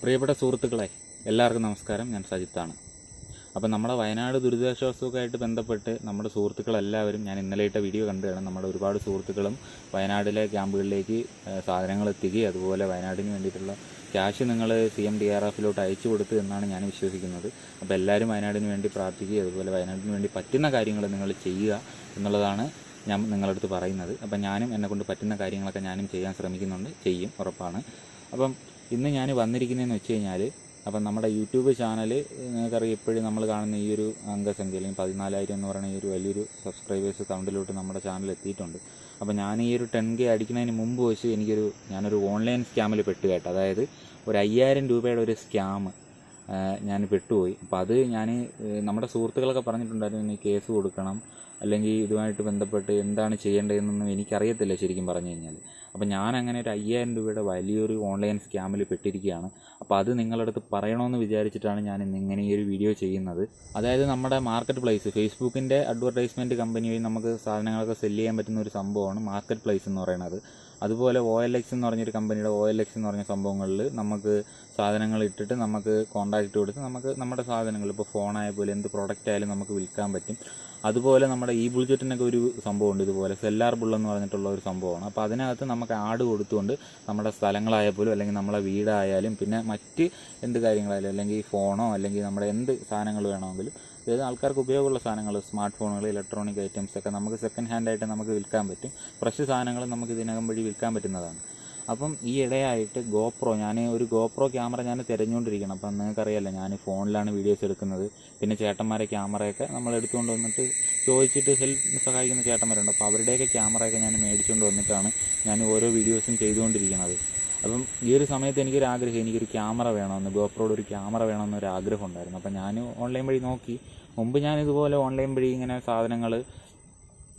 പ്രിയപ്പെട്ട സുഹൃത്തുക്കളെ എല്ലാവർക്കും നമസ്കാരം. ഞാൻ സജിത്താണ്. അപ്പം നമ്മുടെ വയനാട് ദുരിതാശ്വാസവുമായിട്ട് ബന്ധപ്പെട്ട് നമ്മുടെ സുഹൃത്തുക്കളെല്ലാവരും ഞാൻ ഇന്നലെ ഇട്ട വീഡിയോ കണ്ടുകയാണ് നമ്മുടെ ഒരുപാട് സുഹൃത്തുക്കളും വയനാട്ടിലെ ക്യാമ്പുകളിലേക്ക് സാധനങ്ങൾ എത്തിക്കുകയും അതുപോലെ വയനാടിന് വേണ്ടിയിട്ടുള്ള ക്യാഷ് നിങ്ങൾ സി എം ഡി ആർ എഫിലോട്ട് അയച്ചു കൊടുത്തു എന്നാണ് ഞാൻ വിശ്വസിക്കുന്നത്. അപ്പോൾ എല്ലാവരും വയനാടിന് വേണ്ടി പ്രാർത്ഥിക്കുകയും അതുപോലെ വയനാടിന് വേണ്ടി പറ്റുന്ന കാര്യങ്ങൾ നിങ്ങൾ ചെയ്യുക എന്നുള്ളതാണ് ഞാൻ നിങ്ങളുടെ അടുത്ത് പറയുന്നത്. അപ്പം ഞാനും എന്നെക്കൊണ്ട് പറ്റുന്ന കാര്യങ്ങളൊക്കെ ഞാനും ചെയ്യാൻ ശ്രമിക്കുന്നുണ്ട്. ചെയ്യും ഉറപ്പാണ്. അപ്പം ഇന്ന് ഞാൻ വന്നിരിക്കുന്നതെന്ന് വെച്ച് കഴിഞ്ഞാൽ അപ്പം നമ്മുടെ യൂട്യൂബ് ചാനൽ നിങ്ങൾക്കറിയാം ഇപ്പോഴും നമ്മൾ കാണുന്ന ഈ ഒരു അംഗസംഖ്യ അല്ലെങ്കിൽ പതിനാലായിരം എന്ന് പറയുന്ന ഈ ഒരു വലിയൊരു സബ്സ്ക്രൈബേഴ്സ് കൗണ്ടിലോട്ട് നമ്മുടെ ചാനൽ എത്തിയിട്ടുണ്ട്. അപ്പോൾ ഞാൻ ഈ ഒരു ടെൻ കെ അടിക്കുന്നതിന് മുമ്പ് വെച്ച് എനിക്കൊരു ഞാനൊരു ഓൺലൈൻ സ്കാമിൽ പെട്ടു കേട്ടോ. അതായത് ഒരു അയ്യായിരം രൂപയുടെ ഒരു സ്കാം ഞാൻ പെട്ടുപോയി. അപ്പോൾ അത് ഞാൻ നമ്മുടെ സുഹൃത്തുക്കളൊക്കെ പറഞ്ഞിട്ടുണ്ടായിരുന്നു ഇനി കേസ് കൊടുക്കണം അല്ലെങ്കിൽ ഇതുമായിട്ട് ബന്ധപ്പെട്ട് എന്താണ് ചെയ്യേണ്ടതെന്നൊന്നും എനിക്കറിയത്തില്ല ശരിക്കും പറഞ്ഞു കഴിഞ്ഞാൽ അപ്പോൾ ഞാൻ അങ്ങനെ ഒരു അയ്യായിരം രൂപയുടെ വലിയൊരു ഓൺലൈൻ സ്കാമിൽ പെട്ടിരിക്കുകയാണ്. അപ്പോൾ അത് നിങ്ങളുടെ അടുത്ത് പറയണമെന്ന് വിചാരിച്ചിട്ടാണ് ഞാൻ ഇന്ന് ഇങ്ങനെ ഈ ഒരു വീഡിയോ ചെയ്യുന്നത്. അതായത് നമ്മുടെ മാർക്കറ്റ് പ്ലേസ് ഫേസ്ബുക്കിന്റെ അഡ്വർടൈസ്മെന്റ് കമ്പനി വഴി നമുക്ക് സാധനങ്ങളൊക്കെ സെല്ല് ചെയ്യാൻ പറ്റുന്ന ഒരു സംഭവമാണ് മാർക്കറ്റ് പ്ലേസ് എന്ന് പറയുന്നത്. അതുപോലെ ഒ എൽ എക്സ് എന്ന് പറഞ്ഞൊരു കമ്പനിയുടെ ഒ എൽ എക്സ് എന്ന് പറഞ്ഞ സംഭവങ്ങളിൽ നമുക്ക് സാധനങ്ങൾ ഇട്ടിട്ട് നമുക്ക് കോൺടാക്റ്റ് കൊടുത്ത് നമുക്ക് നമ്മുടെ സാധനങ്ങൾ ഇപ്പോൾ ഫോണായ പോലെ എന്ത് പ്രോഡക്റ്റ് ആയാലും നമുക്ക് വിൽക്കാൻ പറ്റും. അതുപോലെ നമ്മുടെ ഈ ബുൾജെറ്റിനൊക്കെ ഒരു സംഭവമുണ്ട്. ഇതുപോലെ സെല്ലാർ ബുള്ളെന്ന് പറഞ്ഞിട്ടുള്ള ഒരു സംഭവമാണ്. അപ്പോൾ അതിനകത്ത് നമുക്ക് ആഡ് കൊടുത്തുകൊണ്ട് നമ്മുടെ സ്ഥലങ്ങളായാൽ പോലും അല്ലെങ്കിൽ നമ്മളെ വീടായാലും പിന്നെ മറ്റ് എന്ത് കാര്യങ്ങളായാലും അല്ലെങ്കിൽ ഫോണോ അല്ലെങ്കിൽ നമ്മുടെ എന്ത് സാധനങ്ങൾ വേണമെങ്കിലും അതായത് ആൾക്കാർക്ക് ഉപയോഗമുള്ള സാധനങ്ങൾ സ്മാർട്ട് ഫോണുകൾ ഇലക്ട്രോണിക് ഐറ്റംസ് ഒക്കെ നമുക്ക് സെക്കൻഡ് ഹാൻഡ് ആയിട്ട് നമുക്ക് വിൽക്കാൻ പറ്റും. ഫ്രഷ് സാധനങ്ങൾ നമുക്ക് ഇതിനകം വഴി വിൽക്കാൻ പറ്റുന്നതാണ്. അപ്പം ഈ ഇടയായിട്ട് ഗോപ്രോ ഞാൻ ഒരു ഗോപ്രോ ക്യാമറ ഞാൻ തിരഞ്ഞുകൊണ്ടിരിക്കണം. അപ്പം നിങ്ങൾക്കറിയാലോ ഞാൻ ഫോണിലാണ് വീഡിയോസ് എടുക്കുന്നത്. പിന്നെ ചേട്ടന്മാരെ ക്യാമറയൊക്കെ നമ്മൾ എടുത്തുകൊണ്ട് വന്നിട്ട് ചോദിച്ചിട്ട് ഹെൽപ്പ് സഹായിക്കുന്ന ചേട്ടന്മാരുണ്ട്. അപ്പോൾ അവരുടെയൊക്കെ ക്യാമറയൊക്കെ ഞാൻ മേടിച്ചുകൊണ്ട് വന്നിട്ടാണ് ഞാൻ ഓരോ വീഡിയോസും ചെയ്തുകൊണ്ടിരിക്കുന്നത്. അപ്പം ഈ ഒരു സമയത്ത് എനിക്കൊരു ആഗ്രഹം എനിക്കൊരു ക്യാമറ വേണമെന്ന് ഗോപ്രോയുടെ ഒരു ക്യാമറ വേണമെന്നൊരു ആഗ്രഹം ഉണ്ടായിരുന്നു. അപ്പം ഞാൻ ഓൺലൈൻ വഴി നോക്കി. മുമ്പ് ഞാൻ ഇതുപോലെ ഓൺലൈൻ വഴി ഇങ്ങനെ സാധനങ്ങൾ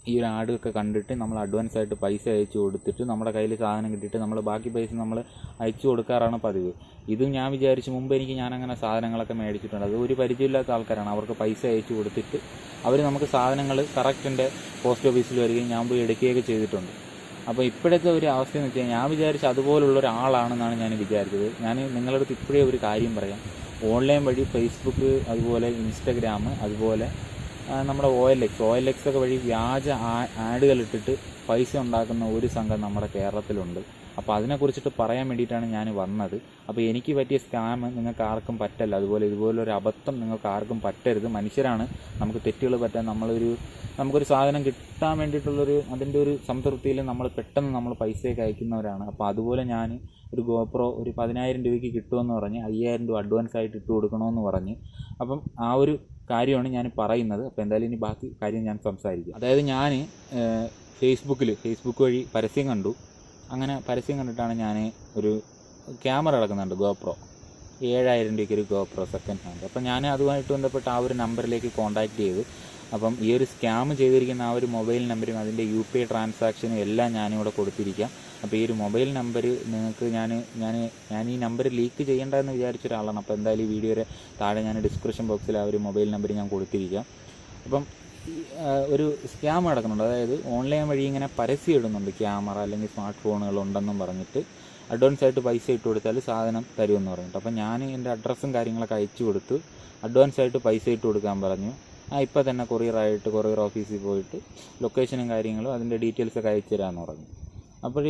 ഈ ഒരു ആഡൊക്കെ കണ്ടിട്ട് നമ്മൾ അഡ്വാൻസ് ആയിട്ട് പൈസ അയച്ചു കൊടുത്തിട്ട് നമ്മുടെ കയ്യിൽ സാധനം കിട്ടിയിട്ട് നമ്മൾ ബാക്കി പൈസ നമ്മൾ അയച്ചു കൊടുക്കാറാണ് പതിവ്. ഇത് ഞാൻ വിചാരിച്ചു മുമ്പ് എനിക്ക് ഞാൻ അങ്ങനെ സാധനങ്ങളൊക്കെ മേടിച്ചിട്ടുണ്ട്. അത് ഒരു പരിചയമില്ലാത്ത ആൾക്കാരാണ്. അവർക്ക് പൈസ അയച്ചു കൊടുത്തിട്ട് അവർ നമുക്ക് സാധനങ്ങൾ കറക്റ്റിന്റെ പോസ്റ്റ് ഓഫീസിൽ വരികയും ഞാൻ പോയി എടുക്കുകയൊക്കെ ചെയ്തിട്ടുണ്ട്. അപ്പോൾ ഇപ്പോഴത്തെ ഒരു അവസ്ഥ എന്ന് വെച്ചാൽ ഞാൻ വിചാരിച്ച അതുപോലുള്ള ഒരാളാണെന്നാണ് ഞാൻ വിചാരിച്ചത്. ഞാൻ നിങ്ങളുടെ അടുത്ത് ഇപ്പോഴേ ഒരു കാര്യം പറയാം. ഓൺലൈൻ വഴി ഫേസ്ബുക്ക് അതുപോലെ ഇൻസ്റ്റഗ്രാം അതുപോലെ നമ്മുടെ O L X O L X ഒക്കെ വഴി വ്യാജ ആഡുകൾ ഇട്ടിട്ട് പൈസ ഉണ്ടാക്കുന്ന ഒരു സംഘം നമ്മുടെ കേരളത്തിലുണ്ട്. അപ്പോൾ അതിനെക്കുറിച്ചിട്ട് പറയാൻ വേണ്ടിയിട്ടാണ് ഞാൻ വന്നത്. അപ്പോൾ എനിക്ക് പറ്റിയ സ്കാം നിങ്ങൾക്ക് ആർക്കും പറ്റല്ല. അതുപോലെ ഇതുപോലൊരു അബദ്ധം നിങ്ങൾക്ക് ആർക്കും പറ്റരുത്. മനുഷ്യരാണ്. നമുക്ക് തെറ്റുകൾ പറ്റാൻ നമ്മളൊരു നമുക്കൊരു സാധനം കിട്ടാൻ വേണ്ടിയിട്ടുള്ളൊരു അതിന്റെ ഒരു സംതൃപ്തിയിൽ നമ്മൾ പെട്ടെന്ന് നമ്മൾ പൈസയൊക്കെ അയക്കുന്നവരാണ്. അപ്പോൾ അതുപോലെ ഞാൻ ഒരു ഗോപ്രോ ഒരു പതിനായിരം രൂപയ്ക്ക് കിട്ടുമെന്ന് പറഞ്ഞ് അയ്യായിരം രൂപ അഡ്വാൻസ് ആയിട്ട് ഇട്ട് കൊടുക്കണമെന്ന് പറഞ്ഞ് അപ്പം ആ ഒരു കാര്യമാണ് ഞാൻ പറയുന്നത്. അപ്പോൾ എന്തായാലും ഇനി ബാക്കി കാര്യം ഞാൻ സംസാരിക്കും. അതായത് ഞാൻ ഫേസ്ബുക്കിൽ ഫേസ്ബുക്ക് വഴി പരസ്യം കണ്ടു. അങ്ങനെ പരസ്യം കണ്ടിട്ടാണ് ഞാൻ ഒരു ക്യാമറ കിടക്കുന്നുണ്ട് ഗോപ്രോ. ഏഴായിരം രൂപയ്ക്ക് ഒരു ഗോപ്രോ സെക്കൻഡ് ഹാൻഡ് അപ്പം ഞാൻ അതുമായിട്ട് ബന്ധപ്പെട്ട് ആ ഒരു നമ്പറിലേക്ക് കോൺടാക്റ്റ് ചെയ്ത് അപ്പം ഈ ഒരു സ്കാം ചെയ്തിരിക്കുന്ന ആ ഒരു മൊബൈൽ നമ്പരും അതിന്റെ യു പി ഐ ട്രാൻസാക്ഷനും എല്ലാം ഞാനിവിടെ കൊടുത്തിരിക്കാം. അപ്പോൾ ഈ ഒരു മൊബൈൽ നമ്പർ നിങ്ങൾക്ക് ഞാൻ ഞാൻ ഞാൻ ഈ നമ്പർ ലീക്ക് ചെയ്യേണ്ടതെന്ന് വിചാരിച്ച ഒരാളാണ്. അപ്പോൾ എന്തായാലും ഈ വീഡിയോയുടെ താഴെ ഞാൻ ഡിസ്ക്രിപ്ഷൻ ബോക്സിൽ ആ ഒരു മൊബൈൽ നമ്പർ ഞാൻ കൊടുത്തിരിക്കാം. അപ്പം ഒരു സ്കാം നടക്കുന്നുണ്ട്. അതായത് ഓൺലൈൻ വഴി ഇങ്ങനെ പരസ്യം ഇടുന്നുണ്ട് ക്യാമറ അല്ലെങ്കിൽ സ്മാർട്ട് ഫോണുകൾ ഉണ്ടെന്നും പറഞ്ഞിട്ട്. അഡ്വാൻസ് ആയിട്ട് പൈസ ഇട്ട് കൊടുത്താൽ സാധനം തരുമെന്ന് പറഞ്ഞിട്ട്. അപ്പം ഞാൻ എന്റെ അഡ്രസ്സും കാര്യങ്ങളൊക്കെ അയച്ചു കൊടുത്ത് അഡ്വാൻസ് ആയിട്ട് പൈസ ഇട്ട് കൊടുക്കാൻ പറഞ്ഞു. ആ ഇപ്പം തന്നെ കൊറിയറായിട്ട് കൊറിയർ ഓഫീസിൽ പോയിട്ട് ലൊക്കേഷനും കാര്യങ്ങളും അതിന്റെ ഡീറ്റെയിൽസൊക്കെ അയച്ചു തരാമെന്ന് പറഞ്ഞു. അപ്പോൾ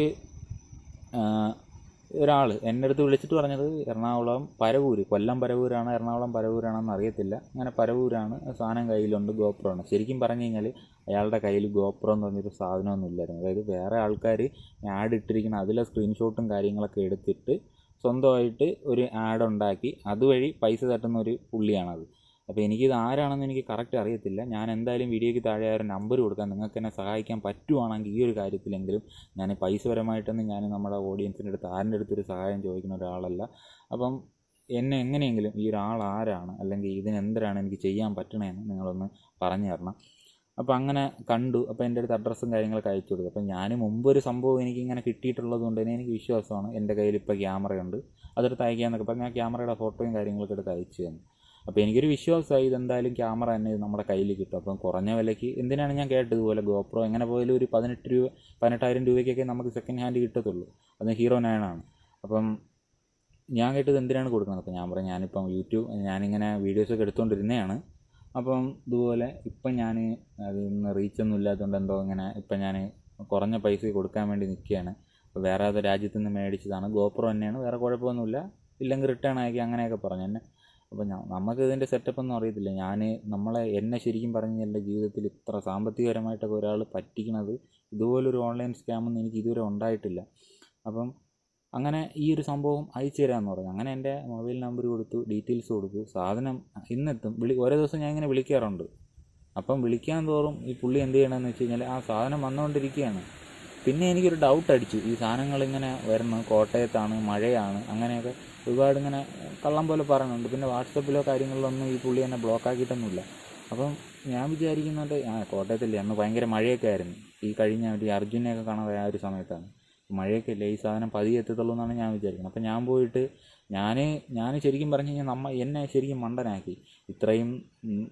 ഒരാൾ എന്റെ അടുത്ത് വിളിച്ചിട്ട് പറഞ്ഞത് എറണാകുളം പരവൂര്. കൊല്ലം പരവൂരാണ് എറണാകുളം പരവൂരാണെന്ന് അറിയത്തില്ല. അങ്ങനെ പരവൂരാണ്. സാധനം കയ്യിലുണ്ട് ഗോപ്രോ ആണ്. ശരിക്കും പറഞ്ഞു കഴിഞ്ഞാൽ അയാളുടെ കയ്യിൽ ഗോപ്രോ എന്ന് പറഞ്ഞൊരു സാധനമൊന്നും ഇല്ലായിരുന്നു. അതായത് വേറെ ആൾക്കാർ ആഡ് ഇട്ടിരിക്കുന്ന അതിലെ സ്ക്രീൻഷോട്ടും കാര്യങ്ങളൊക്കെ എടുത്തിട്ട് സ്വന്തമായിട്ട് ഒരു ആഡ് ഉണ്ടാക്കി. അതുവഴി പൈസ തട്ടുന്ന ഒരു പുള്ളിയാണത്. അപ്പോൾ എനിക്കിത് ആരാണെന്ന് എനിക്ക് കറക്റ്റ് അറിയത്തില്ല. ഞാൻ എന്തായാലും വീഡിയോയ്ക്ക് താഴെ ആ ഒരു നമ്പർ കൊടുക്കാൻ നിങ്ങൾക്ക് എന്നെ സഹായിക്കാൻ പറ്റുവാണെങ്കിൽ ഈ ഒരു കാര്യത്തിലെങ്കിലും ഞാൻ പൈസപരമായിട്ടൊന്നും ഞാൻ നമ്മുടെ ഓഡിയൻസിന്റെ അടുത്ത് ആരുടെ അടുത്തൊരു സഹായം ചോദിക്കുന്ന ഒരാളല്ല. അപ്പം എന്നെ എങ്ങനെയെങ്കിലും ഈ ഒരാൾ ആരാണ് അല്ലെങ്കിൽ ഇതിനെന്തരാണ് എനിക്ക് ചെയ്യാൻ പറ്റണേന്ന് നിങ്ങളൊന്ന് പറഞ്ഞു തരണം. അപ്പോൾ അങ്ങനെ കണ്ടു. അപ്പോൾ എന്റെ അടുത്ത് അഡ്രസ്സും കാര്യങ്ങളൊക്കെ അയച്ചു കൊടുത്തു. അപ്പോൾ ഞാൻ മുമ്പ് ഒരു സംഭവം എനിക്കിങ്ങനെ കിട്ടിയിട്ടുള്ളത് കൊണ്ട് തന്നെ എനിക്ക് വിശ്വാസമാണ്. എന്റെ കയ്യിൽ ഇപ്പോൾ ക്യാമറയുണ്ട് അതെടുത്ത് അയക്കാമെന്നൊക്കെ പറഞ്ഞാൽ ആ ക്യാമറയുടെ ഫോട്ടോയും കാര്യങ്ങളൊക്കെ എടുത്ത് അയച്ചു തന്നു. അപ്പോൾ എനിക്കൊരു വിശ്വാസമായി ഇതെന്തായാലും ക്യാമറ തന്നെ നമ്മുടെ കയ്യിൽ കിട്ടും. അപ്പം കുറഞ്ഞ വിലയ്ക്ക് എന്തിനാണ് ഞാൻ കേട്ടത് ഇതുപോലെ ഗോപ്രോ എങ്ങനെ പോയാലും ഒരു പതിനെട്ട് രൂപ പതിനെട്ടായിരം രൂപയ്ക്കൊക്കെ നമുക്ക് സെക്കൻഡ് ഹാൻഡ് കിട്ടത്തുള്ളൂ. അത് ഹീറോ നയനാണ് അപ്പം ഞാൻ കേട്ടത് എന്തിനാണ് കൊടുക്കുന്നത്? അപ്പോൾ ഞാൻ പറഞ്ഞു ഞാനിപ്പം യൂട്യൂബ് ഞാനിങ്ങനെ വീഡിയോസൊക്കെ എടുത്തുകൊണ്ടിരുന്നതാണ് അപ്പം ഇതുപോലെ ഇപ്പം ഞാൻ അതിൽ നിന്ന് റീച്ചൊന്നും ഇല്ലാത്തതുകൊണ്ട് എന്തോ ഇങ്ങനെ ഇപ്പം ഞാൻ കുറഞ്ഞ പൈസ കൊടുക്കാൻ വേണ്ടി നിൽക്കുകയാണ്. അപ്പോൾ വേറെ ഏതോ രാജ്യത്തു നിന്ന് മേടിച്ചതാണ്. ഗോപ്രോ തന്നെയാണ്. വേറെ കുഴപ്പമൊന്നുമില്ല. ഇല്ലെങ്കിൽ റിട്ടേൺ ആക്കി അങ്ങനെയൊക്കെ പറഞ്ഞു. എന്നെ അപ്പോൾ നമുക്ക് ഇതിന്റെ സെറ്റപ്പ് ഒന്നും അറിയത്തില്ല. ഞാൻ നമ്മളെ എന്നെ ശരിക്കും പറഞ്ഞു എന്റെ ജീവിതത്തിൽ ഇത്ര സാമ്പത്തികപരമായിട്ടൊക്കെ ഒരാൾ പറ്റിക്കണത് ഇതുപോലൊരു ഓൺലൈൻ സ്കാമൊന്നും എനിക്ക് ഇതുവരെ ഉണ്ടായിട്ടില്ല. അപ്പം അങ്ങനെ ഈ ഒരു സംഭവം അയച്ചു തരാമെന്ന് പറഞ്ഞു. അങ്ങനെ എന്റെ മൊബൈൽ നമ്പർ കൊടുത്തു ഡീറ്റെയിൽസ് കൊടുത്തു. സാധനം ഇന്നെത്തും. വിളി ഓരോ ദിവസം ഞാൻ ഇങ്ങനെ വിളിക്കാറുണ്ട്. അപ്പം വിളിക്കാൻ തോറും ഈ പുള്ളി എന്ത് ചെയ്യണമെന്ന് വെച്ച് കഴിഞ്ഞാൽ ആ സാധനം വന്നുകൊണ്ടിരിക്കുകയാണ് പിന്നെ എനിക്കൊരു ഡൗട്ട് അടിച്ചു. ഈ സാധനങ്ങൾ ഇങ്ങനെ വരുന്നു കോട്ടയത്താണ് മഴയാണ് അങ്ങനെയൊക്കെ ഒരുപാട് ഇങ്ങനെ കള്ളം പോലെ പറയുന്നുണ്ട്. പിന്നെ വാട്സപ്പിലോ കാര്യങ്ങളിലൊന്നും ഈ പുള്ളി എന്നെ ബ്ലോക്ക് ആക്കിയിട്ടൊന്നുമില്ല. അപ്പം ഞാൻ വിചാരിക്കുന്നുണ്ട് ആ കോട്ടയത്തില്ലേ അന്ന് ഭയങ്കര മഴയൊക്കെ ആയിരുന്നു. ഈ കഴിഞ്ഞ ഒരു അർജുനെയൊക്കെ കാണാൻ ആ ഒരു സമയത്താണ്. മഴയൊക്കെ ഇല്ലേ ഈ സാധനം പതിയെ എത്തത്തുള്ളൂ എന്നാണ് ഞാൻ വിചാരിക്കുന്നത്. അപ്പം ഞാൻ പോയിട്ട് ഞാൻ ഞാൻ ശരിക്കും പറഞ്ഞു കഴിഞ്ഞാൽ നമ്മ എന്നെ ശരിക്കും മണ്ടനാക്കി. ഇത്രയും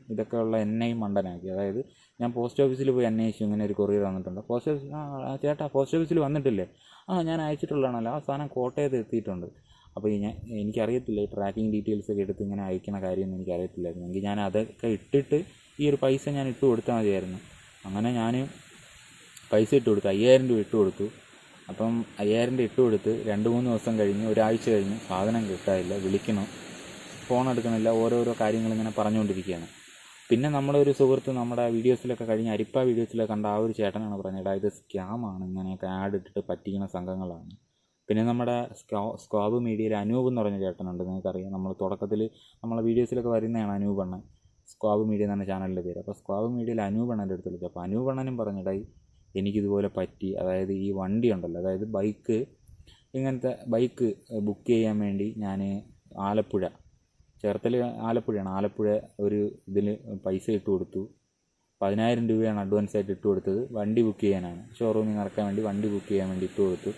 ഇതൊക്കെ ഉള്ള എന്നെയും മണ്ടനാക്കി. അതായത് ഞാൻ പോസ്റ്റ് ഓഫീസിൽ പോയി അന്വേഷിച്ചു ഇങ്ങനെ ഒരു കൊറിയർ വന്നിട്ടുണ്ട്. പോസ്റ്റ് ഓഫീസ് ആ, ചേട്ടാ പോസ്റ്റ് ഓഫീസിൽ വന്നിട്ടില്ലേ? ആ ഞാൻ അയച്ചിട്ടുള്ളതാണല്ലോ. ആ സാധനം കോട്ടയത്ത് എത്തിയിട്ടുണ്ട്. അപ്പോൾ ഞാൻ എനിക്കറിയത്തില്ല ഈ ട്രാക്കിംഗ് ഡീറ്റെയിൽസ് ഒക്കെ എടുത്ത് ഇങ്ങനെ അയക്കണ കാര്യമൊന്നും എനിക്കറിയത്തില്ലായിരുന്നു. എങ്കിൽ ഞാൻ അതൊക്കെ ഇട്ടിട്ട് ഈ ഒരു പൈസ ഞാൻ ഇട്ട് കൊടുത്താൽ മതിയായിരുന്നു. അങ്ങനെ ഞാൻ പൈസ ഇട്ട് കൊടുത്തു. അയ്യായിരം രൂപ ഇട്ട് കൊടുത്തു. അപ്പം അയ്യായിരം രൂപ ഇട്ട് കൊടുത്ത് രണ്ട് മൂന്ന് ദിവസം കഴിഞ്ഞ് ഒരാഴ്ച കഴിഞ്ഞ് സാധനം കിട്ടാനില്ല വിളിക്കണം. ഫോൺ എടുക്കണില്ല ഓരോരോ കാര്യങ്ങൾ ഇങ്ങനെ പറഞ്ഞുകൊണ്ടിരിക്കുകയാണ്. പിന്നെ നമ്മുടെ ഒരു സുഹൃത്ത് നമ്മുടെ വീഡിയോസിലൊക്കെ കഴിഞ്ഞ അരിപ്പ വീഡിയോസിലൊക്കെ കണ്ട ആ ഒരു ചേട്ടനാണ് പറഞ്ഞത് "എടാ, ഇത് സ്കാമാണ് ഇങ്ങനെയൊക്കെ ആഡ് ഇട്ടിട്ട് പറ്റിക്കുന്ന സംഘങ്ങളാണ്. പിന്നെ നമ്മുടെ സ്കോ സ്ക്വാബ് മീഡിയയിൽ അനൂപ് എന്ന് പറഞ്ഞ ചേട്ടനുണ്ട് നിങ്ങൾക്കറിയാം. നമ്മൾ തുടക്കത്തിൽ നമ്മളെ വീഡിയോസിലൊക്കെ വരുന്നതാണ് അനൂപ് അണ്ണൻ സ്ക്വാബ് മീഡിയ എന്നാണ് ചാനലിന്റെ പേര്. അപ്പോൾ സ്ക്വാബ് മീഡിയയിൽ അനൂപ് അണ്ണന്റെ അടുത്ത് വിളിച്ചു. അപ്പോൾ അനൂപ് പറഞ്ഞിട്ടായി എനിക്കിതുപോലെ പറ്റി. അതായത് ഈ വണ്ടി ഉണ്ടല്ലോ അതായത് ബൈക്ക് ഇങ്ങനത്തെ ബൈക്ക് ബുക്ക് ചെയ്യാൻ വേണ്ടി ഞാൻ ആലപ്പുഴ ചേർത്തല ആലപ്പുഴയാണ്. ആലപ്പുഴ ഒരു ഇതിൽ പൈസ ഇട്ട് കൊടുത്തു. പതിനായിരം രൂപയാണ് അഡ്വാൻസ് ആയിട്ട് ഇട്ട് കൊടുത്തത്. വണ്ടി ബുക്ക് ചെയ്യാനാണ്. ഷോറൂമിൽ നിന്ന് ഇറക്കാൻ വേണ്ടി വണ്ടി ബുക്ക് ചെയ്യാൻ വേണ്ടി ഇട്ട് കൊടുത്തു.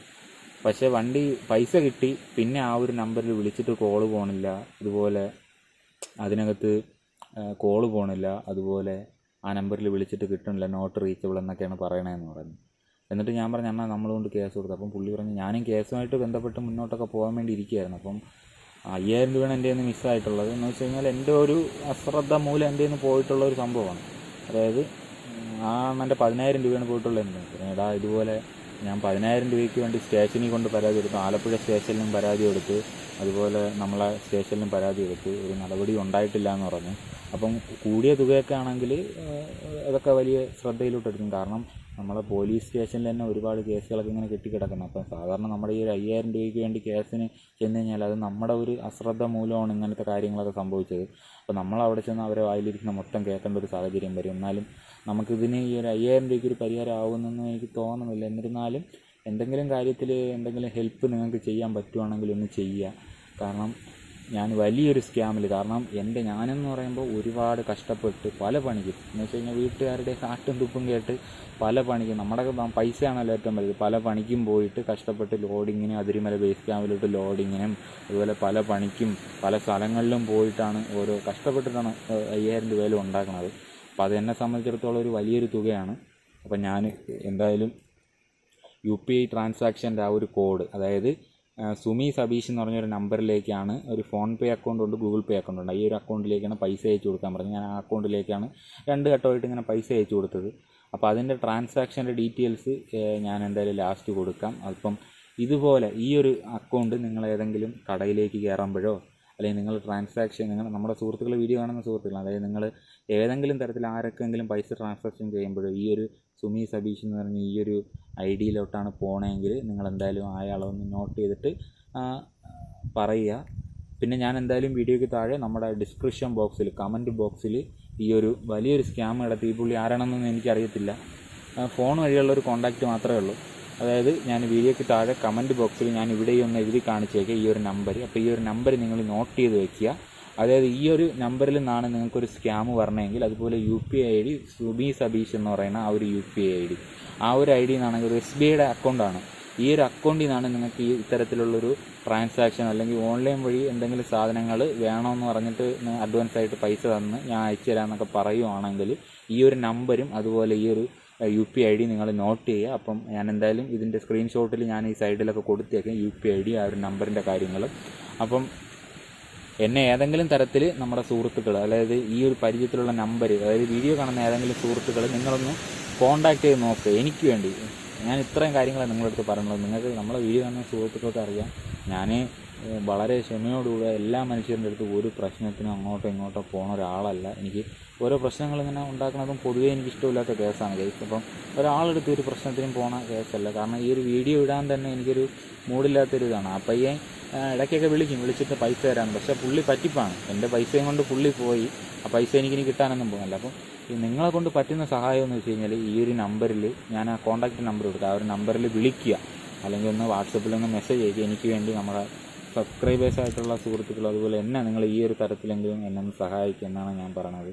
പക്ഷേ വണ്ടി പൈസ കിട്ടി. പിന്നെ ആ ഒരു നമ്പറിൽ വിളിച്ചിട്ട് കോൾ പോകണില്ല ഇതുപോലെ അതിനകത്ത് കോൾ പോകണില്ല അതുപോലെ ആ നമ്പറിൽ വിളിച്ചിട്ട് കിട്ടണില്ല നോട്ട് റീച്ചബിൾ എന്നൊക്കെയാണ് പറയണതെന്ന് പറഞ്ഞു. എന്നിട്ട് ഞാൻ പറഞ്ഞു അണ്ണാ നമ്മളുകൊണ്ട് കേസ് കൊടുത്തു. അപ്പം പുള്ളി പറഞ്ഞു ഞാനും കേസുമായിട്ട് ബന്ധപ്പെട്ട് മുന്നോട്ടൊക്കെ പോകാൻ വേണ്ടി ഇരിക്കുകയായിരുന്നു അപ്പം അയ്യായിരം രൂപയാണ് എന്റെ നിന്ന് മിസ്സായിട്ടുള്ളത് എന്ന് വെച്ച് കഴിഞ്ഞാൽ എന്റെ ഒരു അശ്രദ്ധ മൂലം എന്റെ നിന്ന് പോയിട്ടുള്ള ഒരു സംഭവമാണ്. അതായത് ആ അണ്ണന്റെ പതിനായിരം രൂപയാണ് പോയിട്ടുള്ളത് എന്ന് എടാ ഇതുപോലെ ഞാൻ പതിനായിരം രൂപയ്ക്ക് വേണ്ടി സ്റ്റേഷനിൽ കൊണ്ട് പരാതി കൊടുത്തു. ആലപ്പുഴ സ്റ്റേഷനിലും പരാതി കൊടുത്ത്. അതുപോലെ നമ്മളെ സ്റ്റേഷനിലും പരാതി കൊടുത്തു. ഒരു നടപടി ഉണ്ടായിട്ടില്ല എന്ന് പറഞ്ഞു. അപ്പം കൂടിയ തുകയൊക്കെ ആണെങ്കിൽ അതൊക്കെ വലിയ ശ്രദ്ധയിലോട്ട് എടുക്കും കാരണം നമ്മളെ പോലീസ് സ്റ്റേഷനിൽ തന്നെ ഒരുപാട് കേസുകളൊക്കെ ഇങ്ങനെ കെട്ടിക്കിടക്കണം അപ്പം സാധാരണ നമ്മുടെ ഈ ഒരു അയ്യായിരം രൂപയ്ക്ക് വേണ്ടി കേസിന് ചെന്ന് കഴിഞ്ഞാൽ അത് നമ്മുടെ ഒരു അശ്രദ്ധ മൂലമാണ് ഇങ്ങനത്തെ കാര്യങ്ങളൊക്കെ സംഭവിച്ചത്. അപ്പോൾ നമ്മൾ അവിടെ ചെന്ന് അവരെ വായിലിരിക്കുന്ന മൊത്തം കേൾക്കേണ്ട ഒരു സാഹചര്യം വരും. എന്നാലും നമുക്കിതിന് ഈ ഒരു അയ്യായിരം രൂപയ്ക്ക് ഒരു പരിഹാരം ആവുമെന്നൊന്നും എനിക്ക് തോന്നുന്നില്ല എന്നിരുന്നാലും എന്തെങ്കിലും കാര്യത്തിൽ എന്തെങ്കിലും ഹെൽപ്പ് നിങ്ങൾക്ക് ചെയ്യാൻ പറ്റുവാണെങ്കിൽ ഒന്ന് ചെയ്യുക. കാരണം ഞാൻ വലിയൊരു സ്കാമിൽ കാരണം എന്റെ ഞാനെന്ന് പറയുമ്പോൾ ഒരുപാട് കഷ്ടപ്പെട്ട് പല പണിക്കും. എന്ന് വെച്ച് കഴിഞ്ഞാൽ വീട്ടുകാരുടെ കാട്ടും തുപ്പും കേട്ട് പല പണിക്കും. നമ്മുടെ പൈസയാണല്ലോ ഏറ്റവും വലുത്. പല പണിക്കും പോയിട്ട് കഷ്ടപ്പെട്ട് ലോഡിങ്ങിനും അതിരിമല ബേസ് ക്യാമ്പിലോട്ട് ലോഡിങ്ങിനും അതുപോലെ പല പണിക്കും പല സ്ഥലങ്ങളിലും പോയിട്ടാണ് ഓരോ കഷ്ടപ്പെട്ടിട്ടാണ് അയ്യായിരം രൂപയിലും ഉണ്ടാക്കുന്നത് അപ്പോൾ അതെന്നെ സംബന്ധിച്ചിടത്തോളം ഒരു വലിയൊരു തുകയാണ്. അപ്പോൾ ഞാൻ എന്തായാലും യു പി ഐ ട്രാൻസാക്ഷന്റെ ആ ഒരു കോഡ് അതായത് സുമി സബീഷ് എന്ന് പറഞ്ഞൊരു നമ്പറിലേക്കാണ് ഒരു ഫോൺ പേ അക്കൗണ്ട് ഉണ്ട് ഗൂഗിൾ പേ അക്കൗണ്ട് ഉണ്ട്. ഈ ഒരു അക്കൗണ്ടിലേക്കാണ് പൈസ അയച്ചു കൊടുക്കാൻ പറഞ്ഞത്. ഞാൻ ആ അക്കൗണ്ടിലേക്കാണ് രണ്ട് ഘട്ടമായിട്ട് ഇങ്ങനെ പൈസ അയച്ചു കൊടുത്തത്. അപ്പോൾ അതിന്റെ ട്രാൻസാക്ഷന്റെ ഡീറ്റെയിൽസ് ഞാൻ എന്തായാലും ലാസ്റ്റ് കൊടുക്കാം. അപ്പം ഇതുപോലെ ഈ ഒരു അക്കൗണ്ട് നിങ്ങൾ ഏതെങ്കിലും കടയിലേക്ക് കയറുമ്പോഴോ അല്ലെങ്കിൽ നിങ്ങൾ ട്രാൻസാക്ഷൻ നിങ്ങൾ നമ്മുടെ സുഹൃത്തുക്കൾ വീഡിയോ കാണുന്ന സുഹൃത്തുക്കൾ അതായത് നിങ്ങൾ ഏതെങ്കിലും തരത്തിൽ ആരൊക്കെങ്കിലും പൈസ ട്രാൻസാക്ഷൻ ചെയ്യുമ്പോൾ ഈ ഒരു സുമി സബീഷ് എന്ന് പറഞ്ഞ ഈ ഒരു ഐ ഡിയിലോട്ടാണ് പോകണമെങ്കിൽ നിങ്ങൾ എന്തായാലും അയാളെ ഒന്ന് നോട്ട് ചെയ്തിട്ട് പറയുക. പിന്നെ ഞാൻ എന്തായാലും വീഡിയോയ്ക്ക് താഴെ നമ്മുടെ ഡിസ്ക്രിപ്ഷൻ ബോക്സിൽ കമന്റ് ബോക്സിൽ ഈ ഒരു വലിയൊരു സ്കാം നടത്തി ഈ പുള്ളി ആരാണെന്നൊന്നും എനിക്കറിയത്തില്ല. ഫോൺ വഴിയുള്ള ഒരു കോൺടാക്റ്റ് മാത്രമേ ഉള്ളൂ. അതായത് ഞാൻ വീഡിയോയ്ക്ക് താഴെ കമന്റ് ബോക്സിൽ ഞാൻ ഇവിടെയൊന്ന് എഴുതി കാണിച്ചേക്കാം ഈ ഒരു നമ്പർ അപ്പോൾ ഈ ഒരു നമ്പർ നിങ്ങൾ നോട്ട് ചെയ്ത് വെക്കുക. അതായത് ഈ ഒരു നമ്പറിൽ നിന്നാണ് നിങ്ങൾക്കൊരു സ്കാം വരണമെങ്കിൽ അതുപോലെ U P I I D Subi Sabeesh എന്ന് പറയുന്ന ആ ഒരു U P I I D ആ ഒരു ഐ ഡി എന്നാണെങ്കിൽ എസ് ബി ഐയുടെ അക്കൗണ്ടാണ് ഈ ഒരു അക്കൗണ്ടിൽ നിന്നാണ് നിങ്ങൾക്ക് ഈ ഇത്തരത്തിലുള്ളൊരു ട്രാൻസാക്ഷൻ അല്ലെങ്കിൽ ഓൺലൈൻ വഴി എന്തെങ്കിലും സാധനങ്ങൾ വേണമെന്ന് പറഞ്ഞിട്ട് അഡ്വാൻസ് ആയിട്ട് പൈസ തന്ന് ഞാൻ അയച്ചു തരാമെന്നൊക്കെ പറയുവാണെങ്കിൽ ഈ ഒരു നമ്പരും അതുപോലെ ഈ ഒരു യു പി ഐ ഡി നിങ്ങൾ നോട്ട് ചെയ്യുക. അപ്പം ഞാൻ എന്തായാലും ഇതിന്റെ സ്ക്രീൻഷോട്ടിൽ ഞാൻ ഈ സൈഡിലൊക്കെ കൊടുത്തേക്കാം. യു പി ഐ ഡി ആ ഒരു നമ്പറിന്റെ കാര്യങ്ങൾ അപ്പം എന്നെ ഏതെങ്കിലും തരത്തിൽ നമ്മുടെ സുഹൃത്തുക്കൾ അതായത് ഈ ഒരു പരിചയത്തിലുള്ള നമ്പർ അതായത് വീഡിയോ കാണുന്ന ഏതെങ്കിലും സുഹൃത്തുക്കൾ നിങ്ങളൊന്ന് കോൺടാക്ട് ചെയ്ത് നോക്കുക എനിക്ക് വേണ്ടി. ഞാൻ ഇത്രയും കാര്യങ്ങളാണ് നിങ്ങളുടെ അടുത്ത് പറയുന്നത് നിങ്ങൾക്ക് നമ്മളെ വീഡിയോ കാണുന്ന സുഹൃത്തുക്കൾക്ക് അറിയാം. ഞാൻ വളരെ ക്ഷമയോടുകൂടെ എല്ലാ മനുഷ്യരുടെ അടുത്ത് ഒരു പ്രശ്നത്തിനും അങ്ങോട്ടോ ഇങ്ങോട്ടോ പോണ ഒരാളല്ല. എനിക്ക് ഓരോ പ്രശ്നങ്ങൾ ഇങ്ങനെ ഉണ്ടാക്കുന്നതും പൊതുവേ എനിക്ക് ഇഷ്ടമില്ലാത്ത കേസാണ് കേസ്. അപ്പം ഒരാളെടുത്ത് ഒരു പ്രശ്നത്തിനും പോണ കേസല്ല. കാരണം ഈ ഒരു വീഡിയോ ഇടാൻ തന്നെ എനിക്കൊരു മൂടില്ലാത്തൊരു ഇതാണ് ആ പയ്യൻ ആ, ഇടയ്ക്കൊക്കെ വിളിക്കും. വിളിച്ചിട്ട് പൈസ തരാൻ പക്ഷേ പുള്ളി പറ്റിപ്പാണ്. എന്റെ പൈസയും കൊണ്ട് പുള്ളി പോയി. ആ പൈസ എനിക്കിനി കിട്ടാനൊന്നും പോകുന്നില്ല. അപ്പം നിങ്ങളെ കൊണ്ട് പറ്റുന്ന സഹായം എന്ന് വെച്ച് കഴിഞ്ഞാൽ ഈ ഒരു നമ്പറിൽ ഞാൻ ആ കോൺടാക്റ്റ് നമ്പർ കൊടുക്കുക ആ ഒരു നമ്പറിൽ വിളിക്കുക. അല്ലെങ്കിൽ ഒന്ന് വാട്സപ്പിൽ ഒന്ന് മെസ്സേജ് അയക്കുക. എനിക്ക് വേണ്ടി നമ്മുടെ സബ്സ്ക്രൈബേഴ്സ് ആയിട്ടുള്ള സുഹൃത്തുക്കൾ അതുപോലെ എന്നെ നിങ്ങൾ ഈ ഒരു തരത്തിലെങ്കിലും എന്നെ ഒന്ന് സഹായിക്കുക എന്നാണ് ഞാൻ പറയണത്.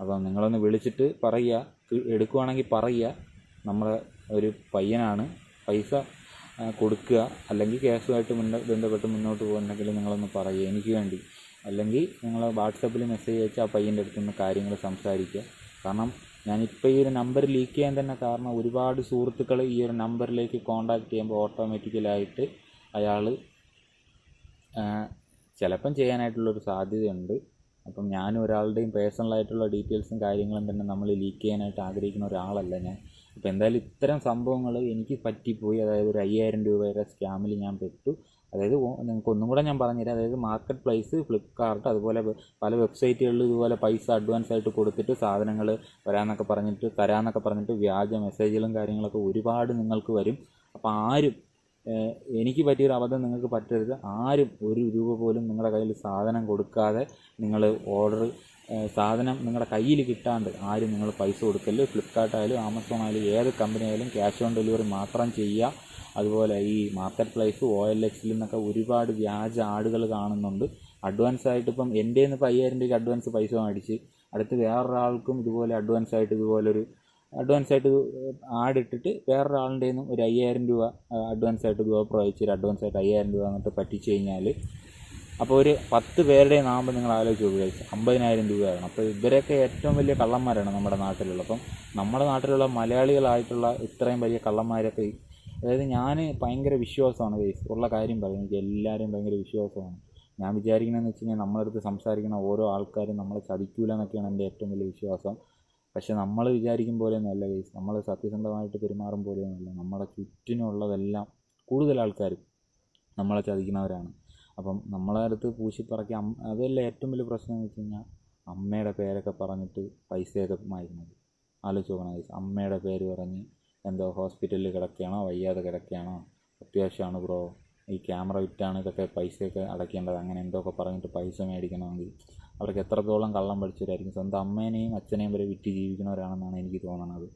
അപ്പം നിങ്ങളൊന്ന് വിളിച്ചിട്ട് പറയുക. എടുക്കുവാണെങ്കിൽ പറയുക. നമ്മുടെ ഒരു പയ്യനാണ്. പൈസ കൊടുക്കുക. അല്ലെങ്കിൽ കേസുമായിട്ട് മുന്നോ ബന്ധപ്പെട്ട് മുന്നോട്ട് പോകുന്നുണ്ടെങ്കിൽ നിങ്ങളൊന്ന് പറയുക. എനിക്ക് വേണ്ടി. അല്ലെങ്കിൽ നിങ്ങൾ വാട്സപ്പിൽ മെസ്സേജ് അയച്ച് ആ പയ്യന്റെ അടുത്തുനിന്ന് കാര്യങ്ങൾ സംസാരിക്കുക. കാരണം ഞാനിപ്പോൾ ഈ ഒരു നമ്പർ ലീക്ക് ചെയ്യാൻ തന്നെ കാരണം ഒരുപാട് സുഹൃത്തുക്കൾ ഈ ഒരു നമ്പറിലേക്ക് കോൺടാക്ട് ചെയ്യുമ്പോൾ ഓട്ടോമാറ്റിക്കലായിട്ട് അയാൾ ചിലപ്പം ചെയ്യാനായിട്ടുള്ളൊരു സാധ്യതയുണ്ട്. അപ്പം ഞാനും ഒരാളുടെയും പേഴ്സണലായിട്ടുള്ള ഡീറ്റെയിൽസും കാര്യങ്ങളും തന്നെ നമ്മൾ ലീക്ക് ചെയ്യാനായിട്ട് ആഗ്രഹിക്കുന്ന ഒരാളല്ല ഞാൻ. അപ്പോൾ എന്തായാലും ഇത്തരം സംഭവങ്ങൾ എനിക്ക് പറ്റിപ്പോയി. അതായത് ഒരു അയ്യായിരം രൂപയുടെ സ്കാമിൽ ഞാൻ പെട്ടു. അതായത് നിങ്ങൾക്ക് ഒന്നും കൂടെ ഞാൻ പറഞ്ഞുതരാം. അതായത് മാർക്കറ്റ് പ്ലേസ് ഫ്ലിപ്കാർട്ട് അതുപോലെ പല വെബ്സൈറ്റുകളിൽ ഇതുപോലെ പൈസ അഡ്വാൻസ് ആയിട്ട് കൊടുത്തിട്ട് സാധനങ്ങൾ വരാമെന്നൊക്കെ പറഞ്ഞിട്ട് തരാമെന്നൊക്കെ പറഞ്ഞിട്ട് വ്യാജ മെസ്സേജുകളും കാര്യങ്ങളൊക്കെ ഒരുപാട് നിങ്ങൾക്ക് വരും. അപ്പോൾ ആരും എനിക്ക് പറ്റിയൊരു അബദ്ധം നിങ്ങൾക്ക് പറ്റരുത്. ആരും ഒരു രൂപ പോലും നിങ്ങളുടെ കയ്യിൽ സാധനം കൊടുക്കാതെ നിങ്ങൾ ഓർഡർ സാധനം നിങ്ങളുടെ കയ്യിൽ കിട്ടാണ്ട് ആരും നിങ്ങൾ പൈസ കൊടുക്കൽ ഫ്ലിപ്കാർട്ട് ആയാലും ആമസോൺ ആയാലും ഏത് കമ്പനി ആയാലും ക്യാഷ് ഓൺ ഡെലിവറി മാത്രം ചെയ്യുക. അതുപോലെ ഈ മാർക്കറ്റ് പ്ലേസ് ഒ എൽ എക്സിൽ നിന്നൊക്കെ ഒരുപാട് വ്യാജ ആടുകൾ കാണുന്നുണ്ട്. അഡ്വാൻസ് ആയിട്ട് ഇപ്പം എന്റെ നിന്ന് ഇപ്പോൾ അയ്യായിരം രൂപയ്ക്ക് അഡ്വാൻസ് പൈസ മേടിച്ച് അടുത്ത് വേറൊരാൾക്കും ഇതുപോലെ അഡ്വാൻസ് ആയിട്ട് ഇതുപോലൊരു അഡ്വാൻസ് ആയിട്ട് ആഡ് ഇട്ടിട്ട് വേറൊരാളുടെ നിന്നും ഒരു അയ്യായിരം രൂപ അഡ്വാൻസ് ആയിട്ട് ഗോപ്രോ അയച്ചൊരു അഡ്വാൻസ് ആയിട്ട് അയ്യായിരം രൂപ എന്നിട്ട് പറ്റിച്ച് കഴിഞ്ഞാൽ അപ്പോൾ ഒരു പത്ത് പേരുടെ നാമ്പ് നിങ്ങൾ ആലോചിച്ച് നോക്കുക അമ്പതിനായിരം രൂപയാണ് അപ്പോൾ ഇവരൊക്കെ ഏറ്റവും വലിയ കള്ളന്മാരാണ് നമ്മുടെ നാട്ടിലുള്ള അപ്പം നമ്മുടെ നാട്ടിലുള്ള മലയാളികളായിട്ടുള്ള ഇത്രയും വലിയ കള്ളന്മാരൊക്കെ അതായത് ഞാൻ ഭയങ്കര വിശ്വാസമാണ് കേസ് ഉള്ള കാര്യം പറയും. എനിക്ക് എല്ലാവരും ഭയങ്കര വിശ്വാസമാണ്. ഞാൻ വിചാരിക്കണമെന്ന് വെച്ച് കഴിഞ്ഞാൽ നമ്മളടുത്ത് സംസാരിക്കുന്ന ഓരോ ആൾക്കാരും നമ്മളെ ചതിക്കൂല എന്നൊക്കെയാണ് എന്റെ ഏറ്റവും വലിയ വിശ്വാസം. പക്ഷെ നമ്മൾ വിചാരിക്കും പോലെയൊന്നുമല്ല ഗൈസ്. നമ്മൾ സത്യസന്ധമായിട്ട് പെരുമാറും പോലെയൊന്നുമല്ല. നമ്മുടെ ചുറ്റിനുള്ളതെല്ലാം കൂടുതൽ ആൾക്കാർ നമ്മളെ ചതിക്കുന്നവരാണ്. അപ്പം നമ്മളെ അടുത്ത് പൂശിപ്പറക്കി അമ്മ അതല്ല ഏറ്റവും വലിയ പ്രശ്നം എന്ന് വെച്ച് കഴിഞ്ഞാൽ അമ്മയുടെ പേരൊക്കെ പറഞ്ഞിട്ട് പൈസയൊക്കെ മാറ്റുന്നത് ആലോചിച്ച് നോക്കണം ഗൈസ്. അമ്മയുടെ പേര് പറഞ്ഞ് എന്തോ ഹോസ്പിറ്റലിൽ കിടക്കുകയാണോ? വയ്യാതെ കിടക്കുകയാണോ? അത്യാവശ്യമാണ് ബ്രോ. ഈ ക്യാമറ വിറ്റാണ് ഇതൊക്കെ പൈസയൊക്കെ അടയ്ക്കേണ്ടത്. അങ്ങനെ എന്തോ ഒക്കെ പറഞ്ഞിട്ട് പൈസ മേടിക്കണമെങ്കിൽ അവർക്ക് എത്രത്തോളം കള്ളം പഠിച്ചവരായിരിക്കും. സ്വന്തം അമ്മേനെയും അച്ഛനെയും വരെ വിറ്റ് ജീവിക്കുന്നവരാണെന്നാണ് എനിക്ക് തോന്നുന്നത്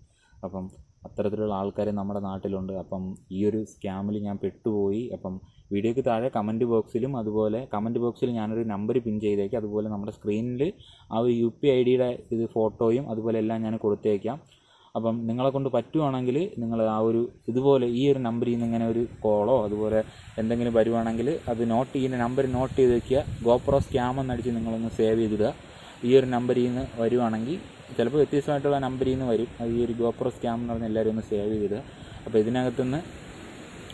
അപ്പം അത്തരത്തിലുള്ള ആൾക്കാർ നമ്മുടെ നാട്ടിലുണ്ട്. അപ്പം ഈ ഒരു സ്കാമിൽ ഞാൻ പെട്ടുപോയി. അപ്പം വീഡിയോയ്ക്ക് താഴെ കമന്റ് ബോക്സിലും അതുപോലെ കമന്റ് ബോക്സിൽ ഞാനൊരു നമ്പർ പിൻ ചെയ്തേക്കാം. അതുപോലെ നമ്മുടെ സ്ക്രീനിൽ ആ ഒരു യു പി ഐ ഡിയുടെ ഇത് ഫോട്ടോയും അതുപോലെ എല്ലാം ഞാൻ കൊടുത്തേക്കാം. അപ്പം നിങ്ങളെ കൊണ്ട് പറ്റുവാണെങ്കിൽ നിങ്ങൾ ആ ഒരു ഇതുപോലെ ഈ ഒരു നമ്പറിൽ നിന്ന് ഇങ്ങനെ ഒരു കോളോ അതുപോലെ എന്തെങ്കിലും വരുവാണെങ്കിൽ അത് നോട്ട് ചെയ്യുന്ന നമ്പർ നോട്ട് ചെയ്ത് വെക്കുക. ഗോപ്രോ സ്കാം എന്നടിച്ച് നിങ്ങളൊന്ന് സേവ് ചെയ്തിടുക. ഈ ഒരു നമ്പറിൽ നിന്ന് വരുവാണെങ്കിൽ ചിലപ്പോൾ വ്യത്യസ്തമായിട്ടുള്ള നമ്പറിൽ നിന്ന് വരും. അത് ഈ ഒരു ഗോപ്രോ സ്കാം എന്ന് പറഞ്ഞ് എല്ലാവരും ഒന്ന് സേവ് ചെയ്തിടുക. അപ്പോൾ ഇതിനകത്തുനിന്ന്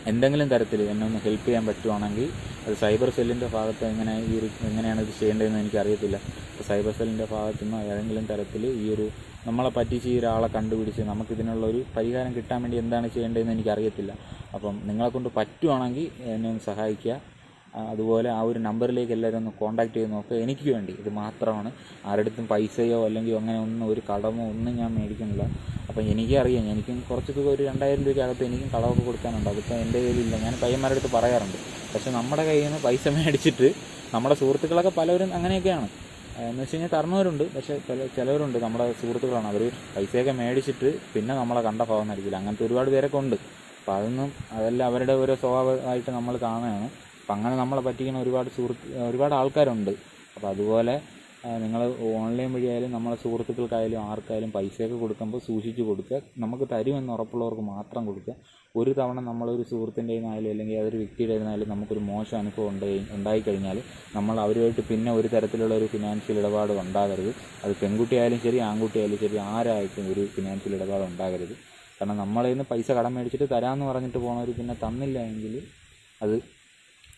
എന്തെങ്കിലും തരത്തിൽ എന്നെ ഒന്ന് ഹെൽപ്പ് ചെയ്യാൻ പറ്റുവാണെങ്കിൽ അത് സൈബർ സെല്ലിന്റെ ഭാഗത്ത് എങ്ങനെ ഈ ഒരു എങ്ങനെയാണ് ഇത് ചെയ്യേണ്ടതെന്ന് എനിക്കറിയത്തില്ല. അപ്പോൾ സൈബർ സെല്ലിന്റെ ഭാഗത്തുനിന്ന് ഏതെങ്കിലും തരത്തിൽ ഈ ഒരു നമ്മളെ പറ്റിച്ച് ഈ ഒരാളെ കണ്ടുപിടിച്ച് നമുക്കിതിനുള്ളൊരു പരിഹാരം കിട്ടാൻ വേണ്ടി എന്താണ് ചെയ്യേണ്ടതെന്ന് എനിക്കറിയത്തില്ല. അപ്പം നിങ്ങളെ കൊണ്ട് പറ്റുവാണെങ്കിൽ എന്നെ ഒന്ന് സഹായിക്കുക. അതുപോലെ ആ ഒരു നമ്പറിലേക്ക് എല്ലാവരും ഒന്ന് കോൺടാക്ട് ചെയ്ത് നോക്കുക. എനിക്ക് വേണ്ടി. ഇത് മാത്രമാണ്. ആരുടെടുത്തും പൈസയോ അല്ലെങ്കിൽ അങ്ങനെ ഒന്നും ഒരു കടമോ ഒന്നും ഞാൻ മേടിക്കുന്നില്ല. അപ്പം എനിക്കറിയാം. എനിക്കും കുറച്ച് തുക ഒരു രണ്ടായിരം രൂപയ്ക്കകത്ത് എനിക്കും കടമൊക്കെ കൊടുക്കാനുണ്ട്. അതിപ്പോൾ എന്റെ കയ്യിലില്ല. ഞാൻ പയ്യന്മാരുടെ അടുത്ത് പറയാറുണ്ട്. പക്ഷേ നമ്മുടെ കയ്യിൽ നിന്ന് പൈസ മേടിച്ചിട്ട് നമ്മുടെ സുഹൃത്തുക്കളൊക്കെ പലവരും അങ്ങനെയൊക്കെയാണ്. എന്ന് വെച്ച് കഴിഞ്ഞാൽ തരണവരുണ്ട് പക്ഷേ ചില ചിലവരുണ്ട്. നമ്മുടെ സുഹൃത്തുക്കളാണ്. അവർ പൈസയൊക്കെ മേടിച്ചിട്ട് പിന്നെ നമ്മളെ കണ്ട ഭാവം നടിക്കില്ല അങ്ങനത്തെ ഒരുപാട് പേരൊക്കെ ഉണ്ട്. അപ്പോൾ അതൊന്നും അതെല്ലാം അവരുടെ ഓരോ സ്വഭാവമായിട്ട് നമ്മൾ കാണുകയാണ്. അപ്പം അങ്ങനെ നമ്മളെ പറ്റിക്കുന്ന ഒരുപാട് സുഹൃത്ത് ഒരുപാട് ആൾക്കാരുണ്ട്. അപ്പോൾ അതുപോലെ നിങ്ങൾ ഓൺലൈൻ വഴിയായാലും നമ്മളെ സുഹൃത്തുക്കൾക്കായാലും ആർക്കായാലും പൈസയൊക്കെ കൊടുക്കുമ്പോൾ സൂക്ഷിച്ച് കൊടുക്കുക. നമുക്ക് തരുമെന്ന് ഉറപ്പുള്ളവർക്ക് മാത്രം കൊടുക്കുക. ഒരു തവണ നമ്മളൊരു സുഹൃത്തിന്റെ ആയാലും അല്ലെങ്കിൽ അതൊരു വ്യക്തിയുടെ ആയാലും നമുക്കൊരു മോശം അനുഭവം ഉണ്ടായി ഉണ്ടായിക്കഴിഞ്ഞാൽ നമ്മൾ അവരുമായിട്ട് പിന്നെ ഒരു തരത്തിലുള്ള ഒരു ഫിനാൻഷ്യൽ ഇടപാട് ഉണ്ടാകരുത്. അത് പെൺകുട്ടിയായാലും ശരി ആൺകുട്ടിയായാലും ശരി ആരായിട്ടും ഒരു ഫിനാൻഷ്യൽ ഇടപാട് ഉണ്ടാകരുത്. കാരണം നമ്മളെ നിന്ന് പൈസ കടം മേടിച്ചിട്ട് തരാമെന്ന് പറഞ്ഞിട്ട് പോണവർ പിന്നെ തന്നില്ല എങ്കിൽ അത്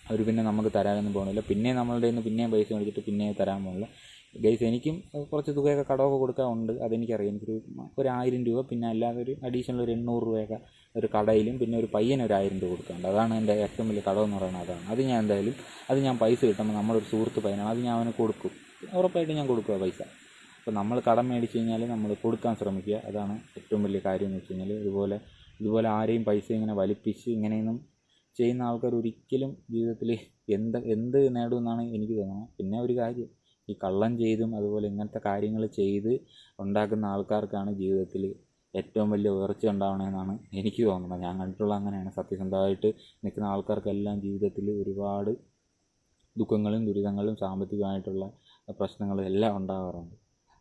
അവർ പിന്നെ നമുക്ക് തരാനൊന്നും പോകണില്ല പിന്നെ നമ്മളുടെ നിന്ന് പിന്നെയും പൈസ മേടിച്ചിട്ട് പിന്നെയും തരാൻ പോകണില്ല ഗൈസ് എനിക്കും കുറച്ച് തുകയൊക്കെ കടമൊക്കെ കൊടുക്കാറുണ്ട് അതെനിക്കറിയാം. എനിക്കൊരു ഒരു ആയിരം രൂപ പിന്നെ അല്ലാതെ ഒരു അഡീഷണൽ ഒരു എണ്ണൂറ് രൂപയൊക്കെ ഒരു കടയിലും പിന്നെ ഒരു പയ്യന് ഒരു ആയിരം രൂപ കൊടുക്കാറുണ്ട് അതാണ് എന്റെ ഏറ്റവും വലിയ എന്ന് പറയുന്നത്. അതാണ്. അത് ഞാൻ എന്തായാലും അത് ഞാൻ പൈസ കിട്ടുമ്പോൾ നമ്മളൊരു സുഹൃത്ത് പയ്യനാണ്. അത് ഞാൻ അവന് കൊടുക്കും. ഉറപ്പായിട്ട് ഞാൻ കൊടുക്കുക പൈസ. അപ്പോൾ നമ്മൾ കടം മേടിച്ച് കഴിഞ്ഞാൽ നമ്മൾ കൊടുക്കാൻ ശ്രമിക്കുക. അതാണ് ഏറ്റവും വലിയ കാര്യം എന്ന് വെച്ച് കഴിഞ്ഞാൽ ഇതുപോലെ ഇതുപോലെ ആരെയും പൈസ ഇങ്ങനെ വലിപ്പിച്ച് ഇങ്ങനെയൊന്നും ചെയ്യുന്ന ആൾക്കാർ ഒരിക്കലും ജീവിതത്തിൽ എന്ത് എന്ത് നേടുമെന്നാണ് എനിക്ക് തോന്നുന്നത്. പിന്നെ ഒരു കാര്യം ഈ കള്ളം ചെയ്തും അതുപോലെ ഇങ്ങനത്തെ കാര്യങ്ങൾ ചെയ്ത് ഉണ്ടാക്കുന്ന ആൾക്കാർക്കാണ് ജീവിതത്തിൽ ഏറ്റവും വലിയ ഉയർച്ച ഉണ്ടാവണമെന്നാണ് എനിക്ക് തോന്നുന്നത്. ഞാൻ കണ്ടിട്ടുള്ള അങ്ങനെയാണ്. സത്യസന്ധമായിട്ട് നിൽക്കുന്ന ആൾക്കാർക്കെല്ലാം ജീവിതത്തിൽ ഒരുപാട് ദുഃഖങ്ങളും ദുരിതങ്ങളും സാമ്പത്തികമായിട്ടുള്ള പ്രശ്നങ്ങളും എല്ലാം ഉണ്ടാകാറുണ്ട്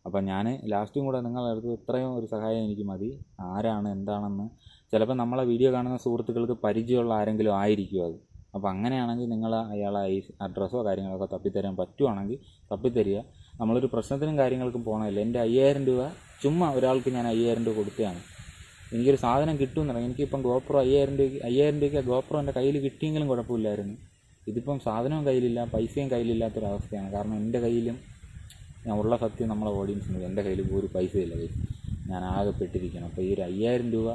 അപ്പം ഞാൻ ലാസ്റ്റും കൂടെ നിങ്ങളുടെ അടുത്ത് ഇത്രയും ഒരു സഹായം എനിക്ക് മതി. ആരാണ് എന്താണെന്ന്. ചിലപ്പോൾ നമ്മളെ വീഡിയോ കാണുന്ന സുഹൃത്തുക്കൾക്ക് പരിചയമുള്ള ആരെങ്കിലും ആയിരിക്കും അത്. അപ്പോൾ അങ്ങനെയാണെങ്കിൽ നിങ്ങൾ അയാളെ ഈ അഡ്രസ്സോ കാര്യങ്ങളൊക്കെ തപ്പിത്തരാൻ പറ്റുവാണെങ്കിൽ തപ്പിത്തരിക. നമ്മളൊരു പ്രശ്നത്തിനും കാര്യങ്ങൾക്കും പോകണമല്ല എന്റെ അയ്യായിരം രൂപ ചുമ്മാ ഒരാൾക്ക് ഞാൻ അയ്യായിരം രൂപ കൊടുത്തതാണ്. എനിക്കൊരു സാധനം കിട്ടുമെന്നറിയാം എനിക്കിപ്പം ഗോപ്രോ അയ്യായിരം രൂപയ്ക്ക് അയ്യായിരം രൂപയ്ക്ക് ഗോപ്രോ എന്റെ കയ്യിൽ കിട്ടിയെങ്കിലും കുഴപ്പമില്ലായിരുന്നു. ഇതിപ്പം സാധനവും കയ്യിലില്ല പൈസയും കയ്യിലില്ലാത്തൊരവസ്ഥയാണ്. കാരണം എന്റെ കയ്യിലും ഞാൻ ഉള്ള സത്യം നമ്മളെ ഓഡിയൻസിന് എന്റെ കയ്യിൽ ഒരു പൈസയില്ല. ഞാൻ ആകെ പെട്ടിരിക്കണം അപ്പോൾ ഈ ഒരു അയ്യായിരം രൂപ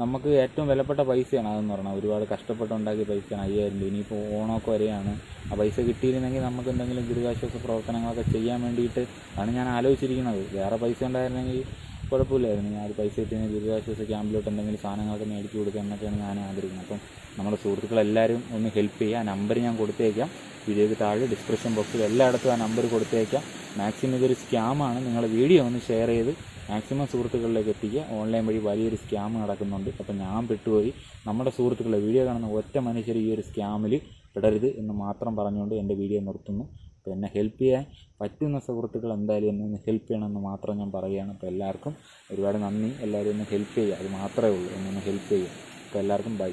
നമുക്ക് ഏറ്റവും വിലപ്പെട്ട പൈസയാണ് അതെന്ന് പറഞ്ഞാൽ ഒരുപാട് കഷ്ടപ്പെട്ടുണ്ടാക്കിയ പൈസയാണ്. അയ്യായിരം രൂപ. ഇനിയിപ്പോൾ ഓണമൊക്കെ വരെയാണ്. ആ പൈസ കിട്ടിയിരുന്നെങ്കിൽ നമുക്ക് എന്തെങ്കിലും ദുരിതാശ്വാസ പ്രവർത്തനങ്ങളൊക്കെ ചെയ്യാൻ വേണ്ടിയിട്ട് ആണ് ഞാൻ ആലോചിച്ചിരിക്കുന്നത്. വേറെ പൈസ ഉണ്ടായിരുന്നെങ്കിൽ കുഴപ്പമില്ലായിരുന്നു. ഞാൻ ഒരു പൈസ കിട്ടിയ ദുരിതാശ്വാസ ക്യാമ്പിലോട്ട് എന്തെങ്കിലും സാധനങ്ങളൊക്കെ മേടിച്ച് കൊടുക്കുക എന്നൊക്കെയാണ് ഞാൻ ആഗ്രഹിക്കുന്നത്. അപ്പം നമ്മുടെ സുഹൃത്തുക്കളെല്ലാവരും ഒന്ന് ഹെൽപ്പ് ചെയ്യുക. ആ നമ്പർ ഞാൻ കൊടുത്തേക്കാം. വീഡിയോയ്ക്ക് താഴെ ഡിസ്ക്രിപ്ഷൻ ബോക്സിൽ എല്ലായിടത്തും ആ നമ്പർ കൊടുത്തേക്കാം. മാക്സിമം ഇതൊരു സ്കാമാണ്. നിങ്ങൾ വീഡിയോ ഒന്ന് ഷെയർ ചെയ്ത് മാക്സിമം സുഹൃത്തുക്കളിലേക്ക് എത്തിക്കുക. ഓൺലൈൻ വഴി വലിയൊരു സ്കാം നടക്കുന്നുണ്ട്. അപ്പോൾ ഞാൻ പെട്ടുപോയി. നമ്മുടെ സുഹൃത്തുക്കളെ വീഡിയോ കാണുന്ന ഒറ്റ മനുഷ്യർ ഈ ഒരു സ്കാമിൽ പെടരുത് എന്ന് മാത്രം പറഞ്ഞുകൊണ്ട് എന്റെ വീഡിയോ നിർത്തുന്നു. അപ്പോൾ എന്നെ ഹെൽപ്പ് ചെയ്യാൻ പറ്റുന്ന സുഹൃത്തുക്കൾ എന്തായാലും എന്നെ ഒന്ന് ഹെൽപ്പ് ചെയ്യണമെന്ന് മാത്രം ഞാൻ പറയുകയാണ്. അപ്പോൾ എല്ലാവർക്കും ഒരുപാട് നന്ദി. എല്ലാവരും ഒന്ന് ഹെൽപ്പ് ചെയ്യുക. അത് മാത്രമേ ഉള്ളൂ. എന്നെ ഒന്ന് ഹെൽപ്പ് ചെയ്യുക. അപ്പോൾ എല്ലാവർക്കും ബൈ